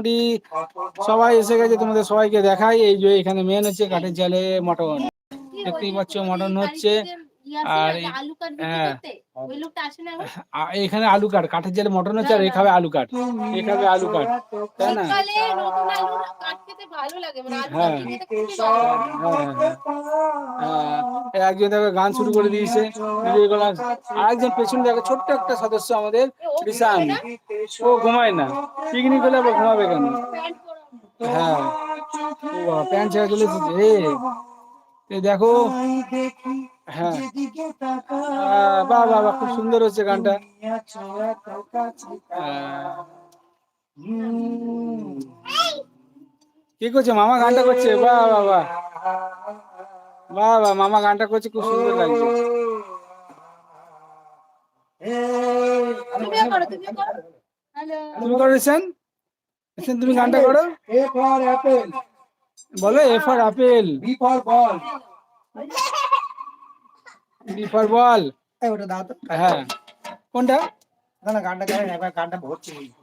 মোটামুটি সবাই এসে গেছে তোমাদের সবাইকে দেখাই এই যে এখানে মেন হচ্ছে কাঠের জালে মটন দেখতেই পাচ্ছ মটন হচ্ছে আর আলু কাট হ্যাঁ। এখন? এখানে আলু কাঠের জালে মটন হচ্ছে আর এ খাবে আলু কাঠ এ খাবে আলু কাঠ তাই না কাট মানে হ্যাঁ। কাট। হ্যাঁ, হ্যাঁ, একজন দেখো গান শুরু করে দিয়েছে আরেকজন পেছনে দেখো ছোট্ট একটা সদস্য আমাদের এ, ও ঘুমায় না? পিকনিক হলে আবার ঘুমাবে কেন? হ্যাঁ। প্যান্ট ছেড়ে চলে এসেছে। দেখো। হ্যাঁ। বাহ বাহ খুব সুন্দর হচ্ছে গানটা। কি করছে? মামা গানটা করছে? বাহ বাহ। বাহ মামা গানটা করছে খুব সুন্দর লাগছে। তুমি করো রিসান রিসান তুমি গানটা করো। বলো A for apple. B for ball. ওটা দাও তো। হ্যাঁ। কোনটা?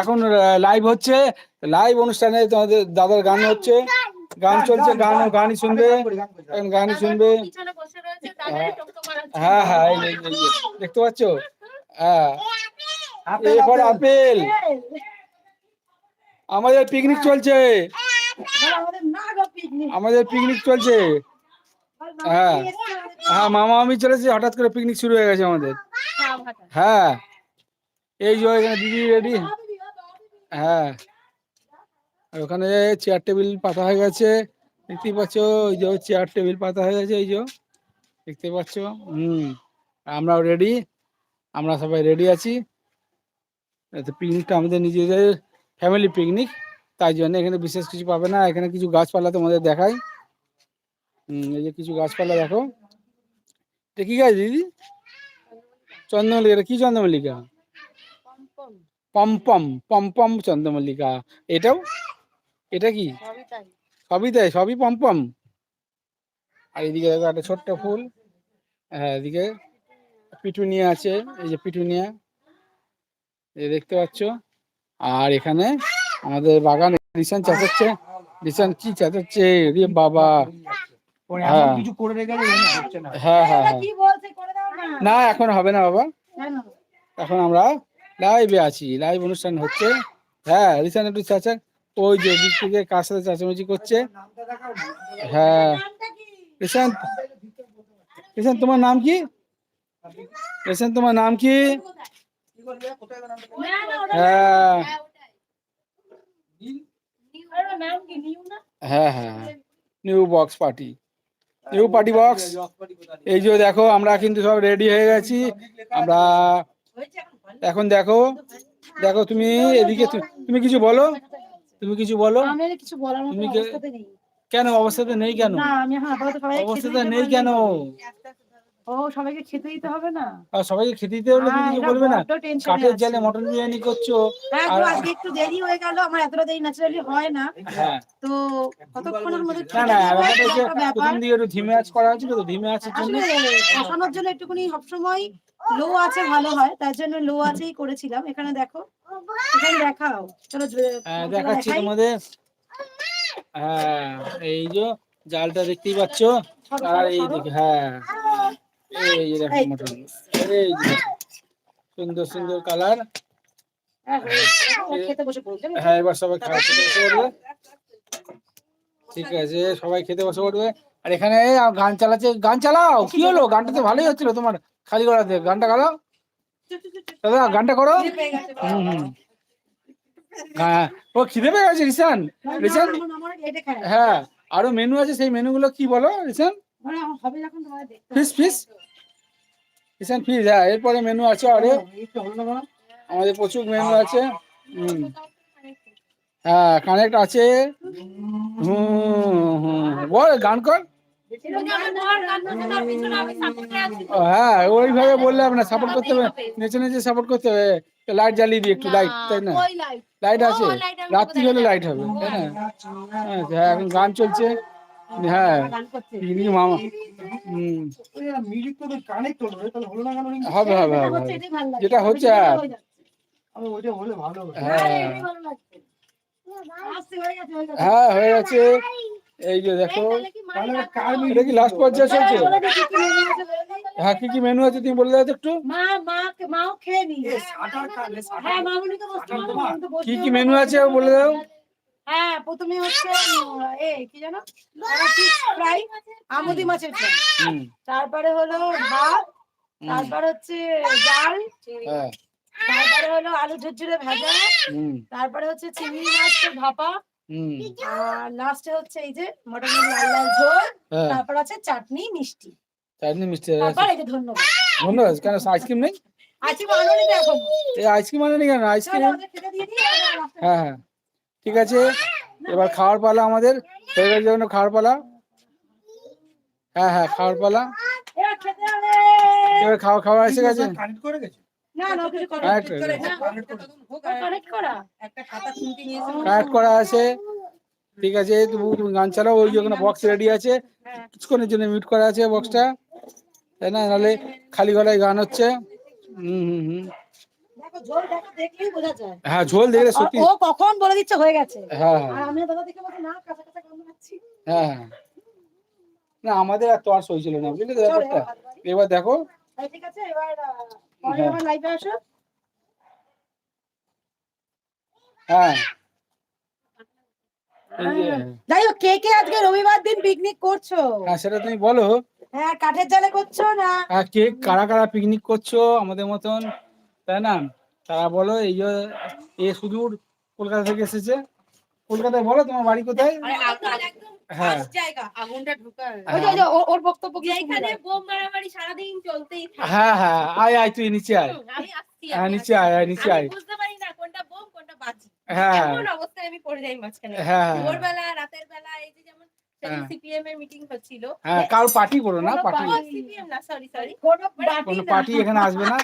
এখন লাইভ হচ্ছে। লাইভ অনুষ্ঠানে তোমাদের দাদার গান হচ্ছে। গান চলছে গান গানই শুনবে। গানই শুনবে। হ্যাঁ। হ্যাঁ এই যে, এই যে, দেখতে পাচ্ছ? হ্যাঁ। আপেল। এরপর আপেল। আমাদের পিকনিক চলছে। আমাদের পিকনিক। আমাদের পিকনিক চলছে। হ্যাঁ। হ্যাঁ মামা আমি চলেছি হঠাৎ করে পিকনিক শুরু হয়ে গেছে আমাদের। হ্যাঁ এই যে এখানে দিদি রেডি। হ্যাঁ। আর ওখানে চেয়ার টেবিল পাতা হয়ে গেছে। দেখতেই পাচ্ছ ওই যে চেয়ার টেবিল পাতা হয়ে গেছে এই যে। দেখতে পাচ্ছ হুম আমরাও রেডি আমরা সবাই রেডি আছি। পিকনিকটা আমাদের নিজেদের ফ্যামিলি পিকনিক তাই জন্য এখানে বিশেষ কিছু পাবে না। এখানে কিছু গাছপালা তোমাদের দেখাই। হুম এই যে কিছু গাছপালা দেখো। এটা কি গাছ দিদি? চন্দ্রমল্লিকা এটা কি চন্দ্রমল্লিকা? পম্পম পম্পম চন্দ্রমল্লিকা। এটাও এটা কি? সবই তাই। সবই পম্পম? আর এদিকে দেখো একটা ছোট্ট ফুল। হ্যাঁ এদিকে পিটুনিয়া আছে এই যে পিটুনিয়া। এই দেখতে পাচ্ছ। আর এখানে আমাদের বাগান রিসান হচ্ছে রিসান কি চেঁচাচ্ছে? রে বাবা। হ্যাঁ। কিছু করে রেখেছে না। হ্যাঁ হ্যাঁ হ্যাঁ। কি বলছে করে দাও না। না এখন হবে না বাবা। এখন আমরা লাইভে আছি। লাইভ অনুষ্ঠান হচ্ছে। হ্যাঁ রিসান একটু চাচা ওই যে দিক থেকে কার সাথে চাচামেচি করছে। হ্যাঁ। রিসান রিসান তোমার নাম কি? রিসান তোমার নাম কি? হ্যাঁ। হ্যাঁ, হ্যাঁ হ্যাঁ। New box party. New party box. এই যে দেখো আমরা কিন্তু সব রেডি হয়ে গেছি। আমরা এখন দেখো দেখো তুমি এদিকে তুমি কিছু বলো? তুমি কিছু বলো? আমি কিছু বলার মতো তুমি অবস্থাতে নেই। কেন? অবস্থাতে নেই কেন? না আমি এখন অবস্থাতে নেই কেন? ও সবাইকে খেতে দিতে হবে না? আর সবাইকে খেতে দিতে হলে কিছু বলবে না? কাঠের জালে মটন বিরিয়ানি করছ হ্যাঁ আর- আজকে একটু দেরি হয়ে গেল আমার এতটা দেরি ন্যাচারালি হয় না। হ্যাঁ। তো কতক্ষণের মধ্যে না না ব্যাপারটা হচ্ছে প্রথম দিকে একটু ধিমে আঁচ করা হয়েছিল তো ধিমে আঁচের জন্য কষানোর জন্য একটুখানি সবসময় লো আছে ভালো হয়। তার জন্য লো আছেই করেছিলাম। এখানে দেখো এখানে দেখাও। চলো হ্যাঁ, দেখাচ্ছি তোমাদের। হ্যাঁ এই যে জালটা দেখতেই পাচ্ছ? আর এই। হ্যাঁ। এই যে দেখো এই এই যে সুন্দর সুন্দর কালার। হ্যাঁ, এবার হ্যাঁ এবার সবাই খাওয়া খেতে বসে পড়বে ঠিক আছে সবাই খেতে বসে পড়বে। আর এখানে গান চালাচ্ছে গান চালাও কি হলো? গানটা তো ভালোই হচ্ছিল তোমার খালি গলাতে। গানটা গাও দাদা গানটা করো। হুম হুম। হ্যাঁ ও খিদে পেয়ে গেছে রিসান রিসান। হ্যাঁ আরও মেনু আছে সেই মেনুগুলো কি বলো রিসান ফিস ফিস। রিসান ফিস হ্যাঁ এরপরে মেনু আছে আরে। না। আমাদের প্রচুর মেনু আছে। হুম। হ্যাঁ কানেক্ট আছে। হুম হুম বল গান কর। হ্যাঁ ওইভাবে বললে হবে না সাপোর্ট করতে হবে। নেচে নেচে সাপোর্ট করতে হবে। লাইট জ্বালিয়ে দিই একটু লাইট তাই না? লাইট আছে। রাত্রি হলে লাইট হবে তাই না? হ্যাঁ হ্যাঁ, এখন গান চলছে। হ্যাঁ। মামা হুম? হবে হবে যেটা হবে হচ্ছে হবে। এটাই ভালো লাগে। যেটা হচ্ছে আর- হয়ে। হ্যাঁ। হয়ে গেছে এই যে দেখো। এটা কি লাস্ট পর্যায়ে চলছে? হ্যাঁ, কি কি মেনু আছে তুমি বলে দাও তো একটু। মা মা মাও খেয়ে নি। এ, শাটার কাটলে শাটার হ্যাঁ কি কি মেনু আছে বলে দাও। হ্যাঁ প্রথমে হচ্ছে এ কি জানো? ফ্রাই আমুদি মাছের ফ্রাই। তারপরে হলো ভাত তারপর হচ্ছে ডাল হ্যাঁ। তারপরে হলো আলু ঝুরঝুরে ভাজা। হুম। তারপরে হচ্ছে চিংড়ি মাছের ভাপা। আর লাস্টে হচ্ছে এই যে মটন লাল লাল ঝোল। হ্যাঁ। তারপর আছে চাটনি মিষ্টি। চাটনি মিষ্টি আছে তারপর এই যে ধন্যবাদ। ধন্যবাদ। কেন আইসক্রিম নেই? আছি বানানি তো এখন? এই আইসক্রিম আনেনি কেন? আইসক্রিম হ্যাঁ হ্যাঁ। ঠিক আছে? এবার খাওয়ার পালা আমাদের। গেছে জন্য খাওয়ার পালা। হ্যাঁ হ্যাঁ খাওয়ার পালা। এবার খাওয়া খাওয়া এসে গেছে? করে আছে। ঠিক আছে গান চালাও, ওই বক্স রেডি আছে। কিছুক্ষণের জন্য মিউট করা আছে বক্সটা তাই না? নাহলে খালি গলায় গান হচ্ছে। হুম হুম হুম। হ্যাঁ ঝোল দেখলে সত্যি ও কখন বলে দিচ্ছে হয়ে গেছে। হ্যাঁ আর হ্যাঁ আমি দাদা দেখে বলছি না কাঁচা কাঁচা গন্ধ পাচ্ছি। হ্যাঁ হ্যাঁ। না আমাদের আর তো আর না বুঝলি তো ব্যাপারটা? এবার দেখো। ঠিক আছে এবার পরে হ্যাঁ। লাইভে আসো। হ্যাঁ। যাই হোক কে কে আজকে রবিবার দিন পিকনিক করছ? হ্যাঁ সেটা তুমি বলো। হ্যাঁ কাঠের জালে করছ না? হ্যাঁ কে কারা কারা পিকনিক করছ? আমাদের মতন তাই না? তারা বলো এই যে এ সুদূর কলকাতা থেকে এসেছে। কলকাতায় বলো তোমার বাড়ি কোথায়? আরে আগুন একদম হ্যাঁ। ওর- বক্তব্য হ্যাঁ হ্যাঁ আয় আয় তুই নিচে আয়। হুম, আমি আসছি হ্যাঁ আমি নিচে আয় আয় নিচে আয়। বুঝতে পারি না কোনটা বোম কোনটা বাজি। হ্যাঁ। অবস্থায় আমি পড়ে যাই হ্যাঁ ভোরবেলা রাতের বেলা এই যে যেমন হ্যাঁ। সিপিএম এর মিটিং হচ্ছিল হ্যাঁ কাল পার্টি করো না পার্টি সিপিএম না সরি সরি কোনো কোনো party না। পার্টি এখানে আসবে না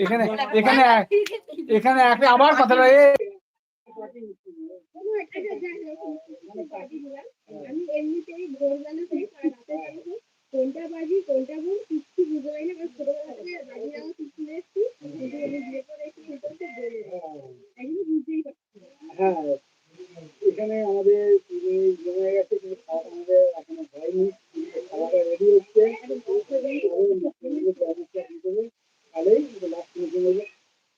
এখানে এখানে এখানে একটা আবার কথা আমি এমনিতেই ভোরবেলা থেকে। কোনটা বাজি কোনটা ভুল কিচ্ছু বুঝতে পারি না কারণ ছোটবেলা থেকে বাজি যাওয়া শিখতে এসেছি কিন্তু আমি বিয়ে করে এসে সেটা হচ্ছে বলে একদম বুঝতেই পারছি না। হ্যাঁ এখানে আমাদের পুরো জমে গেছে কিন্তু খাওয়া আমাদের এখনও হয়নি খাওয়াটা রেডি হচ্ছে তাহলেই লাস্ট মিটিং হবে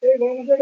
এই গরম মশলাটা দিয়ে দাও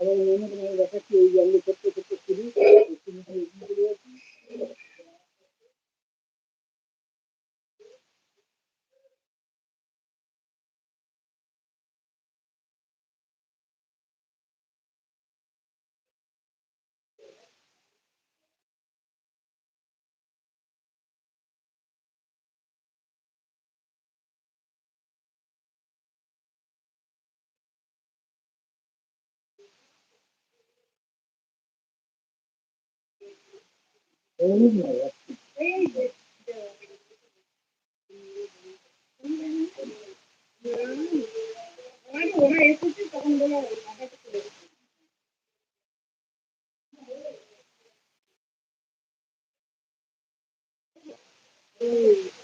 এবং তোমাদের দেখাচ্ছি এই যে আমরা করতে ছোট্ট সিঁড়ি এই সিঁড়িটা এগিয়ে চলে যাচ্ছি। এমনি নয়, এই যে আমার ওরা এসেছে তখন বলে বাবাকে চলে গেছে।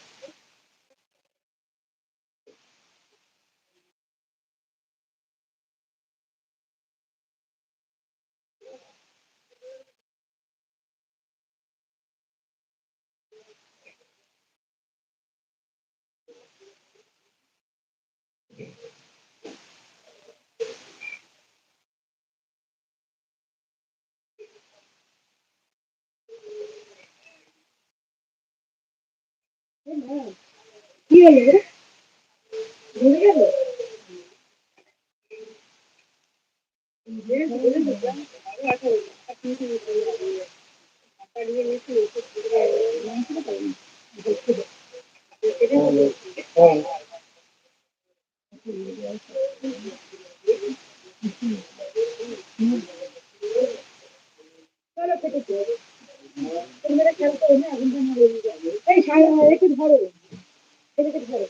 হলো রে? ভুলে গেল ধরে। ধরো।